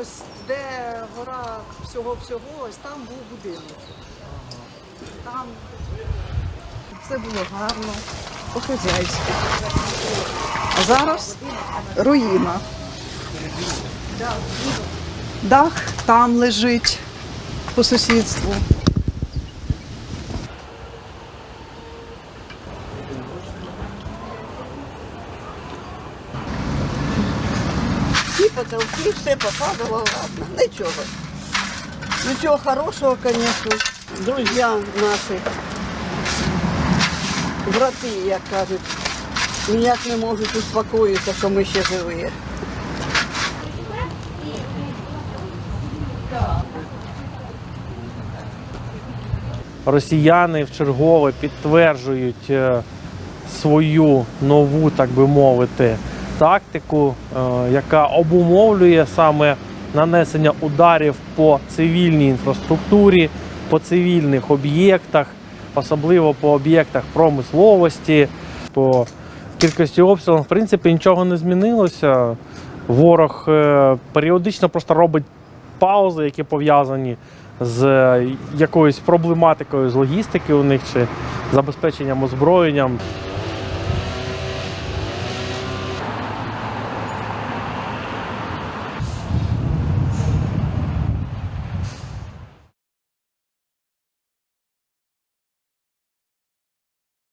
Ось де гора всього-всього, ось там був будинок. Там все було гарно, по-хазяйськи. А зараз руїна. Дах там лежить по сусідству. Всі потолки, все попадало, ладно, нічого. Нічого хорошого, звісно. Друзі наші, брати, як кажуть, ніяк не можуть успокоїтися, що ми ще живі. Росіяни в чергове підтверджують е, свою нову, так би мовити, тактику, е, яка обумовлює саме нанесення ударів по цивільній інфраструктурі, по цивільних об'єктах, особливо по об'єктах промисловості, по кількості обстрілів. В принципі, нічого не змінилося. Ворог е, періодично просто робить паузи, які пов'язані з якоюсь проблематикою з логістики у них чи забезпеченням озброєнням.